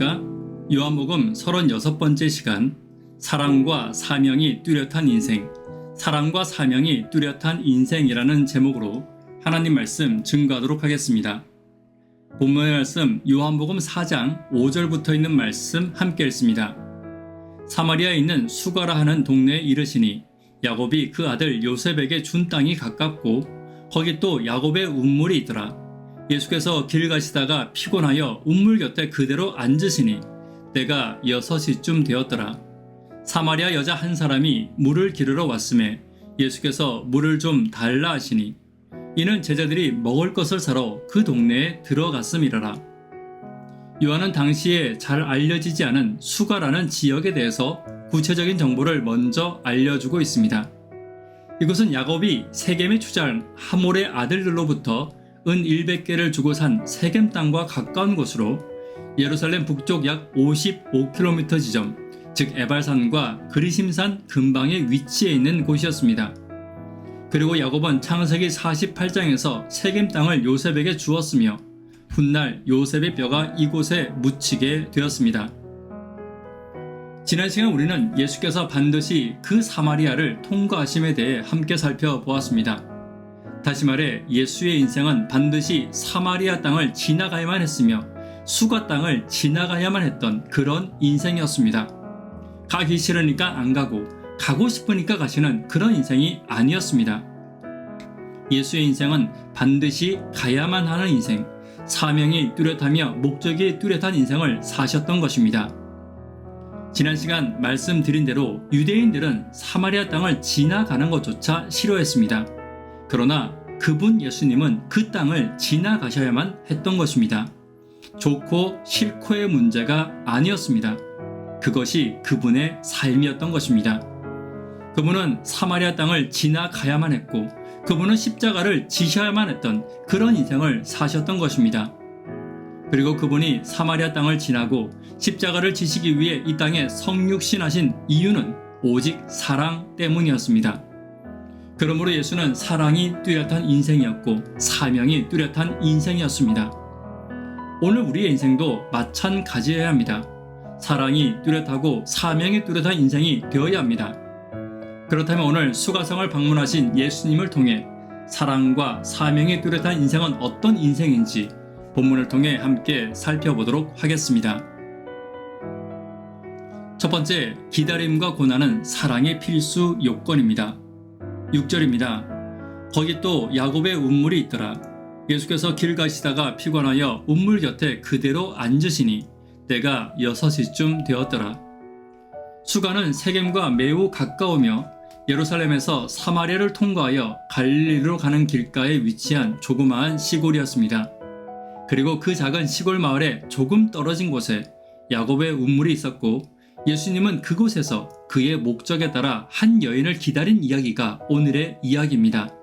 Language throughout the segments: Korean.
안녕하십니까? 요한복음 36번째 시간 사랑과 사명이 뚜렷한 인생 사랑과 사명이 뚜렷한 인생이라는 제목으로 하나님 말씀 증거하도록 하겠습니다. 본문의 말씀 요한복음 4장 5절부터 있는 말씀 함께 읽습니다. 사마리아에 있는 수가라 하는 동네에 이르시니 야곱이 그 아들 요셉에게 준 땅이 가깝고 거기 또 야곱의 운물이 있더라. 예수께서 길 가시다가 피곤하여 운물 곁에 그대로 앉으시니 때가 여섯시쯤 되었더라. 사마리아 여자 한 사람이 물을 기르러 왔음에 예수께서 물을 좀 달라 하시니 이는 제자들이 먹을 것을 사러 그 동네에 들어갔음이라라. 요한은 당시에 잘 알려지지 않은 수가라는 지역에 대해서 구체적인 정보를 먼저 알려주고 있습니다. 이곳은 야곱이 세겜의 주장 하몰의 아들들로부터 은 100개를 주고 산 세겜 땅과 가까운 곳으로 예루살렘 북쪽 약 55km 지점, 즉 에발산과 그리심산 근방에 위치해 있는 곳이었습니다. 그리고 야곱은 창세기 48장에서 세겜 땅을 요셉에게 주었으며 훗날 요셉의 뼈가 이곳에 묻히게 되었습니다. 지난 시간 우리는 예수께서 반드시 그 사마리아를 통과하심에 대해 함께 살펴보았습니다. 다시 말해 예수의 인생은 반드시 사마리아 땅을 지나가야만 했으며 수가 땅을 지나가야만 했던 그런 인생이었습니다. 가기 싫으니까 안 가고 가고 싶으니까 가시는 그런 인생이 아니었습니다. 예수의 인생은 반드시 가야만 하는 인생, 사명이 뚜렷하며 목적이 뚜렷한 인생을 사셨던 것입니다. 지난 시간 말씀드린 대로 유대인들은 사마리아 땅을 지나가는 것조차 싫어했습니다. 그러나 그분 예수님은 그 땅을 지나가셔야만 했던 것입니다. 좋고 싫고의 문제가 아니었습니다. 그것이 그분의 삶이었던 것입니다. 그분은 사마리아 땅을 지나가야만 했고 그분은 십자가를 지셔야만 했던 그런 인생을 사셨던 것입니다. 그리고 그분이 사마리아 땅을 지나고 십자가를 지시기 위해 이 땅에 성육신하신 이유는 오직 사랑 때문이었습니다. 그러므로 예수는 사랑이 뚜렷한 인생이었고 사명이 뚜렷한 인생이었습니다. 오늘 우리의 인생도 마찬가지여야 합니다. 사랑이 뚜렷하고 사명이 뚜렷한 인생이 되어야 합니다. 그렇다면 오늘 수가성을 방문하신 예수님을 통해 사랑과 사명이 뚜렷한 인생은 어떤 인생인지 본문을 통해 함께 살펴보도록 하겠습니다. 첫 번째, 기다림과 고난은 사랑의 필수 요건입니다. 6절입니다. 거기 또 야곱의 운물이 있더라. 예수께서 길 가시다가 피곤하여 운물 곁에 그대로 앉으시니 때가 6시쯤 되었더라. 수가는 세겜과 매우 가까우며 예루살렘에서 사마리아를 통과하여 갈릴리로 가는 길가에 위치한 조그마한 시골이었습니다. 그리고 그 작은 시골 마을에 조금 떨어진 곳에 야곱의 운물이 있었고 예수님은 그곳에서 그의 목적에 따라 한 여인을 기다린 이야기가 오늘의 이야기입니다.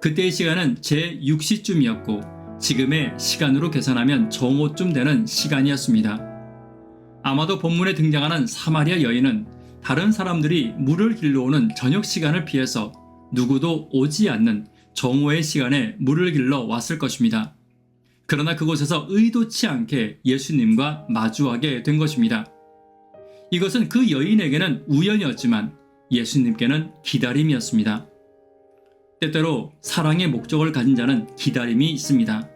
그때의 시간은 제 6시쯤이었고 지금의 시간으로 계산하면 정오쯤 되는 시간이었습니다. 아마도 본문에 등장하는 사마리아 여인은 다른 사람들이 물을 길러 오는 저녁 시간을 피해서 누구도 오지 않는 정오의 시간에 물을 길러 왔을 것입니다. 그러나 그곳에서 의도치 않게 예수님과 마주하게 된 것입니다. 이것은 그 여인에게는 우연이었지만 예수님께는 기다림이었습니다. 때때로 사랑의 목적을 가진 자는 기다림이 있습니다.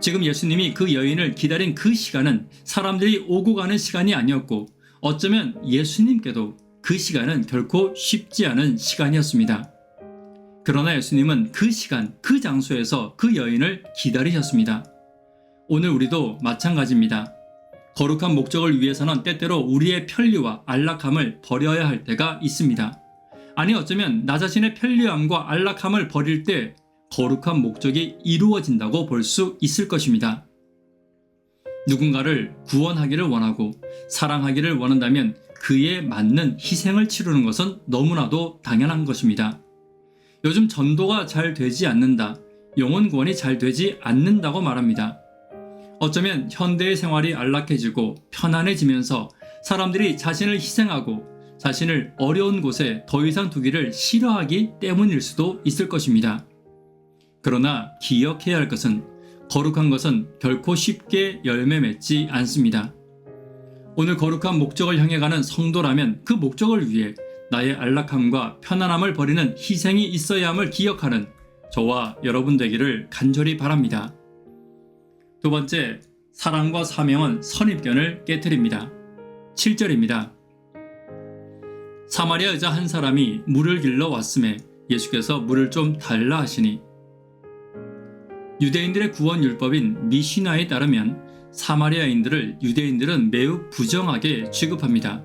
지금 예수님이 그 여인을 기다린 그 시간은 사람들이 오고 가는 시간이 아니었고 어쩌면 예수님께도 그 시간은 결코 쉽지 않은 시간이었습니다. 그러나 예수님은 그 시간, 그 장소에서 그 여인을 기다리셨습니다. 오늘 우리도 마찬가지입니다. 거룩한 목적을 위해서는 때때로 우리의 편리와 안락함을 버려야 할 때가 있습니다. 아니 어쩌면 나 자신의 편리함과 안락함을 버릴 때 거룩한 목적이 이루어진다고 볼 수 있을 것입니다. 누군가를 구원하기를 원하고 사랑하기를 원한다면 그에 맞는 희생을 치르는 것은 너무나도 당연한 것입니다. 요즘 전도가 잘 되지 않는다, 영혼 구원이 잘 되지 않는다고 말합니다. 어쩌면 현대의 생활이 안락해지고 편안해지면서 사람들이 자신을 희생하고 자신을 어려운 곳에 더 이상 두기를 싫어하기 때문일 수도 있을 것입니다. 그러나 기억해야 할 것은 거룩한 것은 결코 쉽게 열매 맺지 않습니다. 오늘 거룩한 목적을 향해 가는 성도라면 그 목적을 위해 나의 안락함과 편안함을 버리는 희생이 있어야 함을 기억하는 저와 여러분 되기를 간절히 바랍니다. 두 번째, 사랑과 사명은 선입견을 깨뜨립니다. 7절입니다. 사마리아 여자 한 사람이 물을 길러 왔음에 예수께서 물을 좀 달라 하시니 유대인들의 구원 율법인 미시나에 따르면 사마리아인들을 유대인들은 매우 부정하게 취급합니다.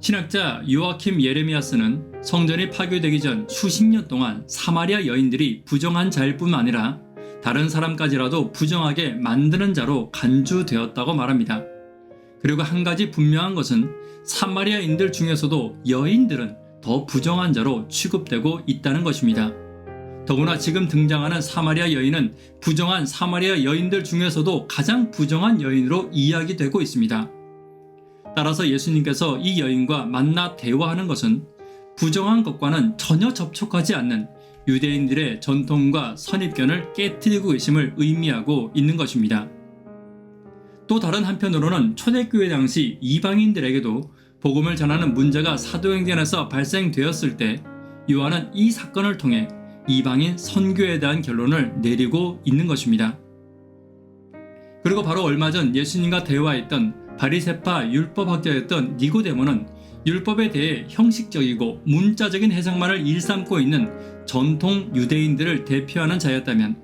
신학자 요아킴 예레미야스는 성전이 파괴되기 전 수십 년 동안 사마리아 여인들이 부정한 자일 뿐 아니라 다른 사람까지라도 부정하게 만드는 자로 간주되었다고 말합니다. 그리고 한 가지 분명한 것은 사마리아인들 중에서도 여인들은 더 부정한 자로 취급되고 있다는 것입니다. 더구나 지금 등장하는 사마리아 여인은 부정한 사마리아 여인들 중에서도 가장 부정한 여인으로 이야기되고 있습니다. 따라서 예수님께서 이 여인과 만나 대화하는 것은 부정한 것과는 전혀 접촉하지 않는 유대인들의 전통과 선입견을 깨뜨리고 계심을 의미하고 있는 것입니다. 또 다른 한편으로는 초대교회 당시 이방인들에게도 복음을 전하는 문제가 사도행전에서 발생되었을 때 요한은 이 사건을 통해 이방인 선교에 대한 결론을 내리고 있는 것입니다. 그리고 바로 얼마 전 예수님과 대화했던 바리세파 율법학자였던 니고데모는 율법에 대해 형식적이고 문자적인 해석만을 일삼고 있는 전통 유대인들을 대표하는 자였다면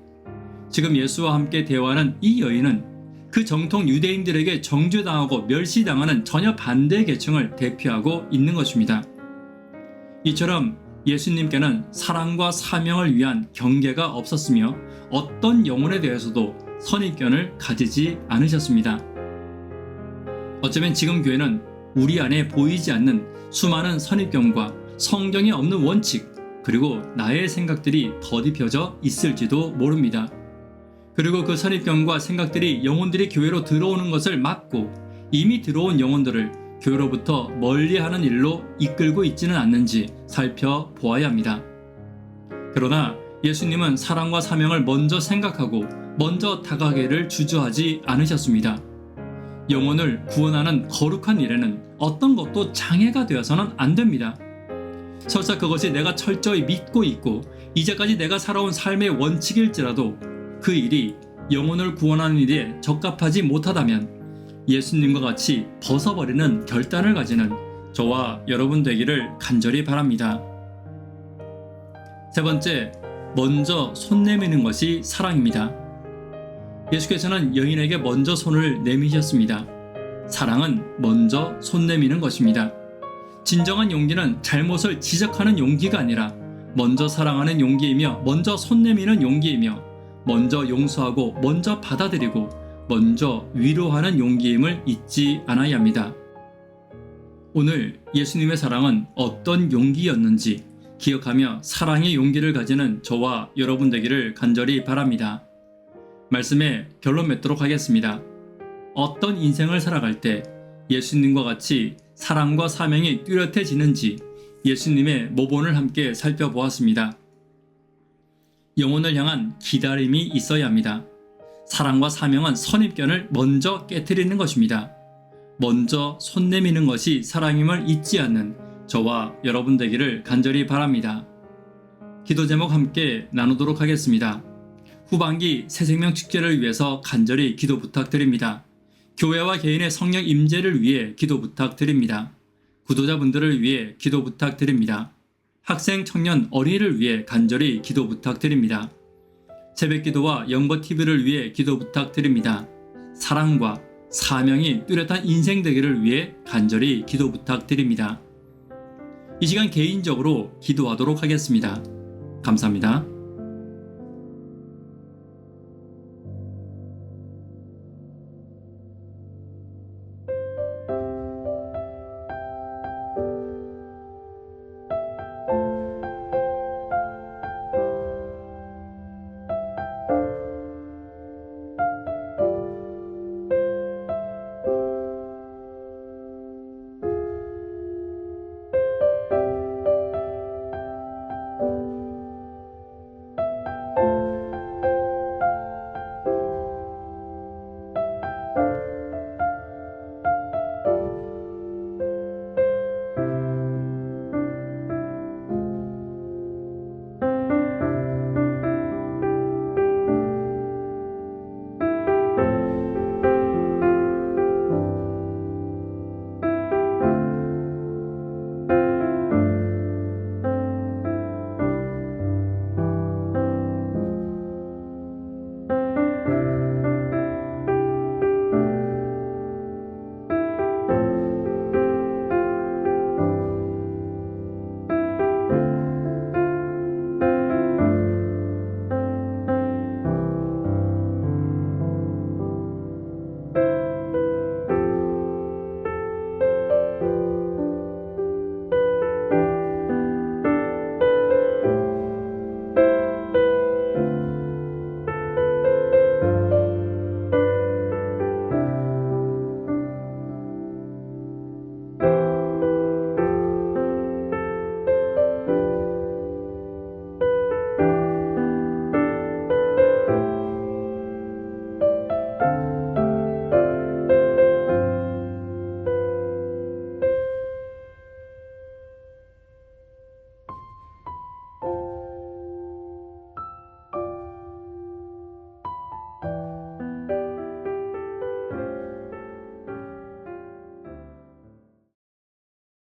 지금 예수와 함께 대화하는 이 여인은 그 정통 유대인들에게 정죄당하고 멸시당하는 전혀 반대 계층을 대표하고 있는 것입니다. 이처럼 예수님께는 사랑과 사명을 위한 경계가 없었으며 어떤 영혼에 대해서도 선입견을 가지지 않으셨습니다. 어쩌면 지금 교회는 우리 안에 보이지 않는 수많은 선입견과 성경에 없는 원칙, 그리고 나의 생각들이 더딥혀져 있을지도 모릅니다. 그리고 그 선입견과 생각들이 영혼들이 교회로 들어오는 것을 막고 이미 들어온 영혼들을 교회로부터 멀리하는 일로 이끌고 있지는 않는지 살펴보아야 합니다. 그러나 예수님은 사랑과 사명을 먼저 생각하고 먼저 다가가기를 주저하지 않으셨습니다. 영혼을 구원하는 거룩한 일에는 어떤 것도 장애가 되어서는 안 됩니다. 설사 그것이 내가 철저히 믿고 있고 이제까지 내가 살아온 삶의 원칙일지라도 그 일이 영혼을 구원하는 일에 적합하지 못하다면 예수님과 같이 벗어버리는 결단을 가지는 저와 여러분 되기를 간절히 바랍니다. 세 번째, 먼저 손 내미는 것이 사랑입니다. 예수께서는 여인에게 먼저 손을 내미셨습니다. 사랑은 먼저 손 내미는 것입니다. 진정한 용기는 잘못을 지적하는 용기가 아니라 먼저 사랑하는 용기이며 먼저 손 내미는 용기이며 먼저 용서하고 먼저 받아들이고 먼저 위로하는 용기임을 잊지 않아야 합니다. 오늘 예수님의 사랑은 어떤 용기였는지 기억하며 사랑의 용기를 가지는 저와 여러분 되기를 간절히 바랍니다. 말씀에 결론 맺도록 하겠습니다. 어떤 인생을 살아갈 때 예수님과 같이 사랑과 사명이 뚜렷해지는지 예수님의 모본을 함께 살펴보았습니다. 영혼을 향한 기다림이 있어야 합니다. 사랑과 사명은 선입견을 먼저 깨뜨리는 것입니다. 먼저 손 내미는 것이 사랑임을 잊지 않는 저와 여러분 되기를 간절히 바랍니다. 기도 제목 함께 나누도록 하겠습니다. 후반기 새생명 축제를 위해서 간절히 기도 부탁드립니다. 교회와 개인의 성령 임재를 위해 기도 부탁드립니다. 구도자분들을 위해 기도 부탁드립니다. 학생, 청년, 어린이를 위해 간절히 기도 부탁드립니다. 새벽 기도와 영버 TV를 위해 기도 부탁드립니다. 사랑과 사명이 뚜렷한 인생 되기를 위해 간절히 기도 부탁드립니다. 이 시간 개인적으로 기도하도록 하겠습니다. 감사합니다.